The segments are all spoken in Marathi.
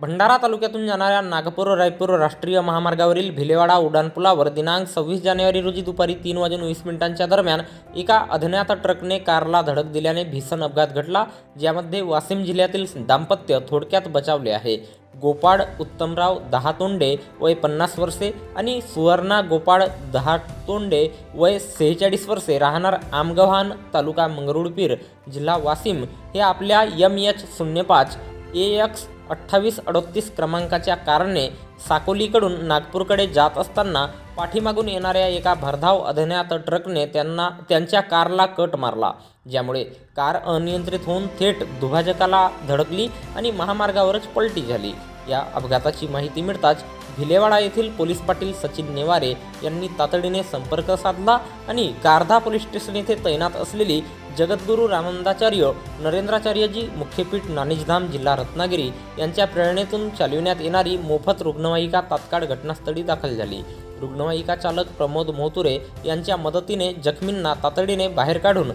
भंडारा तालुक्यातून जाणाऱ्या नागपूर रायपूर राष्ट्रीय महामार्गावरील भिलेवाडा उड्डाणपुलावर दिनांक सव्वीस जानेवारी रोजी दुपारी तीन वाजून वीस मिनिटांच्या दरम्यान एका अज्ञात ट्रकने कारला धडक दिल्याने भीषण अपघात घडला ज्यामध्ये वाशिम जिल्ह्यातील दाम्पत्य थोडक्यात बचावले आहे. गोपाळ उत्तमराव दहातोंडे वय पन्नास वर्षे आणि सुवर्णा गोपाळ दहातोंडे वय सेहेचाळीस वर्षे राहणार आमगव्हाण तालुका मंगरुळपीर जिल्हा वाशिम. हे आपल्या एम एच शून्य पाच ए एक्स अठ्ठावीस अडोतीस क्रमांकाच्या कारने साकोलीकडून नागपूरकडे जात असताना पाठीमागून येणाऱ्या एका भरधाव अज्ञात ट्रकने त्यांना त्यांच्या कारला कट मारला ज्यामुळे कार अनियंत्रित होऊन थेट दुभाजकाला धडकली आणि महामार्गावरच पलटी झाली. या अपघाताची माहिती मिळताच भिलेवाडा येथील पोलीस पाटील सचिन नेवारे यांनी तातडीने संपर्क साधला आणि गारधा पोलीस स्टेशन येथे तैनात असलेली जगद्गुरू रामानंदाचार्य नरेंद्राचार्यजी मुख्यपीठ नानिजधाम जिल्हा रत्नागिरी यांच्या प्रेरणेतून चालविण्यात येणारी मोफत रुग्णवाहिका तात्काळ घटनास्थळी दाखल झाली. रुग्णवाहिका चालक प्रमोद मोहतुरे यांच्या मदतीने जखमींना तातडीने बाहेर काढून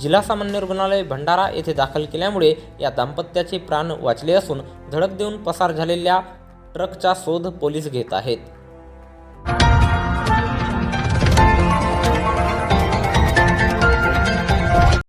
जिल्हा सामान्य रुग्णालय भंडारा येथे दाखल केल्यामुळे या दाम्पत्याचे प्राण वाचले असून धडक देऊन पसार झालेल्या ट्रकचा शोध पोलीस घेत आहेत.